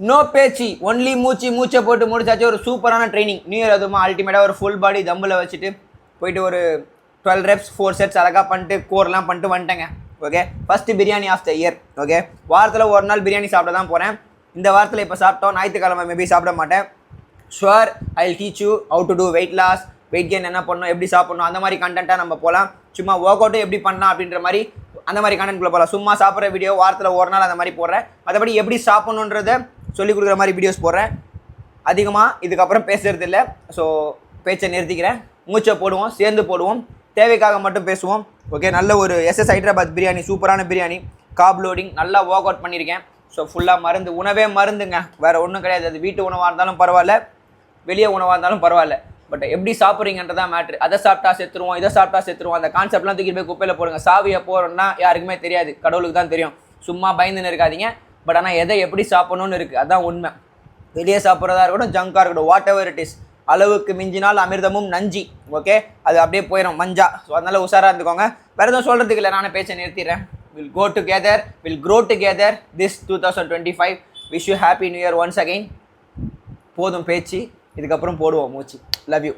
No பேச்சு only மூச்சு மூச்சை போட்டு முடிச்சாச்சு ஒரு சூப்பரான ட்ரைனிங் நியூ இயர் அதுமா அல்டிமேட்டாக ஒரு ஃபுல் பாடி தம்பில் வச்சுட்டு போயிட்டு ஒரு டுவெல் ரெப்ஸ் ஃபோர் செட்ஸ் அழகாக பண்ணிட்டு கோர்லாம் பண்ணிட்டு வந்துட்டேங்க. Okay first biryani of the year okay வாரத்தில் ஒரு நாள் பிரியாணி சாப்பிட தான் போகிறேன் இந்த வாரத்தில் இப்போ சாப்பிட்டோம். ஞாயிற்றுக்கிழமை மேபி சாப்பிட மாட்டேன். Sure I teach you how to do weight loss weight gain என்ன பண்ணணும் எப்படி சாப்பிட்ணும் அந்த மாதிரி கண்டென்ட்டாக நம்ம போகலாம் சும்மா ஒர்க் அவுட்டும் எப்படி பண்ணலாம் அப்படின்ற மாதிரி அந்த மாதிரி கண்டென்ட் போகலாம் சும்மா சாப்பிட்ற வீடியோ வாரத்தில் ஒரு நாள் அந்த மாதிரி போடுறேன். மற்றபடி எப்படி சாப்பிட்ணுன்றதை சொல்லிக் கொடுக்குற மாதிரி வீடியோஸ் போடுறேன். அதிகமாக இதுக்கப்புறம் பேசுறது இல்லை ஸோ பேச்சை நிறுத்திக்கிறேன். மூச்சை போடுவோம் சேர்ந்து போடுவோம். தேவைக்காக மட்டும் பேசுவோம். ஓகே நல்ல ஒரு எஸ்எஸ் ஹைதராபாத் பிரியாணி சூப்பரான பிரியாணி. காப் லோடிங் நல்லா ஒர்க் அவுட் பண்ணியிருக்கேன். ஸோ ஃபுல்லாக மருந்து உணவே மருந்துங்க. வேறு ஒன்றும் கிடையாது. அது வீட்டு உணவாக இருந்தாலும் பரவாயில்ல. வெளியே உணவாக இருந்தாலும் பரவாயில்ல. பட் எப்படி சாப்பிட்றீங்கன்றதான் மேட்ரு அதை சாப்பிட்டா செத்துருவோம் இதை சாப்பிட்டா செத்துருவோம். அந்த கான்செப்ட்லாம் தூக்கி போய் குப்பையில் போடுங்க. சாவியை போகிறோம்னா யாருக்குமே தெரியாது. கடவுளுக்கு தான் தெரியும். சும்மா பயந்துன்னு இருக்காதீங்க. பட் ஆனால் எதை எப்படி சாப்பிடணும்னு இருக்குது அதான் உண்மை. வெளியே சாப்பிட்றதா இருக்கட்டும் ஜங்காக இருக்கட்டும் வாட் எவர் இட் இஸ் அளவுக்கு மிஞ்சினால் அமிர்தமும் நஞ்சி. ஓகே அது அப்படியே போயிடும் மஞ்சா. ஸோ அதனால் உஷாராக இருந்துக்கோங்க. வேறு எதுவும் சொல்கிறதுக்கு இல்லை. நானே பேச்சை நிறுத்திடுறேன். Will go together will grow together this two thousand twenty five wish you happy new year once again போதும் பேச்சு. இதுக்கப்புறம் போடுவோம் மூச்சு. Love you